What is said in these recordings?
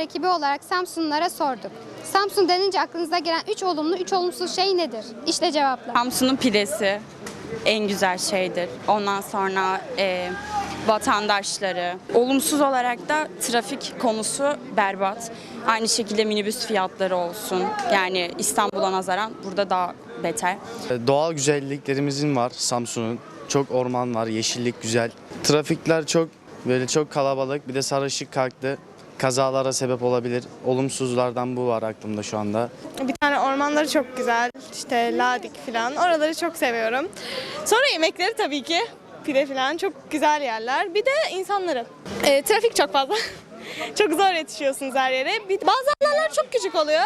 ekibi olarak Samsunlulara sorduk. Samsun denince aklınıza gelen 3 olumlu, 3 olumsuz şey nedir? İşte cevaplar. Samsun'un pidesi en güzel şeydir. Ondan sonra e, vatandaşları. Olumsuz olarak da trafik konusu berbat. Aynı şekilde minibüs fiyatları olsun. Yani İstanbul'a nazaran burada daha beter. Doğal güzelliklerimizin var Samsun'un. Çok orman var, yeşillik güzel. Trafikler çok böyle çok kalabalık. Bir de sarışık kalktı. Kazalara sebep olabilir. Olumsuzlardan bu var aklımda şu anda. Bir tane ormanları çok güzel. İşte Ladik falan. Oraları çok seviyorum. Sonra yemekleri tabii ki. Pide falan çok güzel yerler. Bir de insanları. Ee, trafik çok fazla. çok zor yetişiyorsunuz her yere. Bir, bazı alanlar çok küçük oluyor.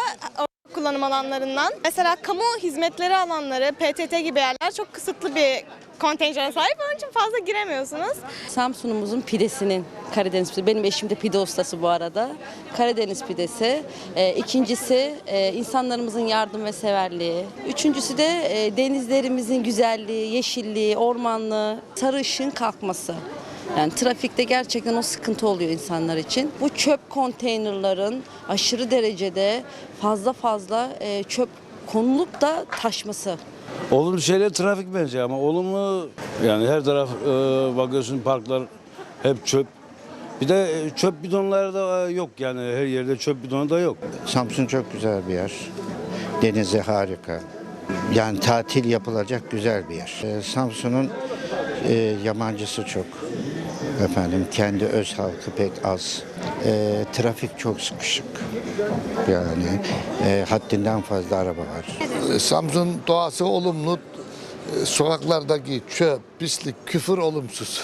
Kullanım alanlarından. Mesela kamu hizmetleri alanları, PTT gibi yerler çok kısıtlı bir kontenjana sahip. Onun için fazla giremiyorsunuz. Samsun'umuzun pidesinin Karadeniz pidesi. Benim eşim de pide ustası bu arada. Karadeniz pidesi. Ee, ikincisi e, insanlarımızın yardım ve severliği. Üçüncüsü de e, denizlerimizin güzelliği, yeşilliği, ormanlığı, sarışın kalkması. Yani trafikte gerçekten o sıkıntı oluyor insanlar için. Bu çöp konteynerların aşırı derecede fazla fazla e, çöp konulup da taşması. Olumlu şeyler trafik bence ama olumlu yani her taraf e, bakıyorsun parklar hep çöp. Bir de e, çöp bidonları da e, yok yani her yerde çöp bidonu da yok. Samsun çok güzel bir yer. Denizi harika. Yani tatil yapılacak güzel bir yer. Samsun'un e, yabancısı çok. Efendim kendi öz halkı pek az. Ee, trafik çok sıkışık. Yani e, haddinden fazla araba var. Samsun doğası olumlu. Sokaklardaki çöp, pislik, küfür olumsuz.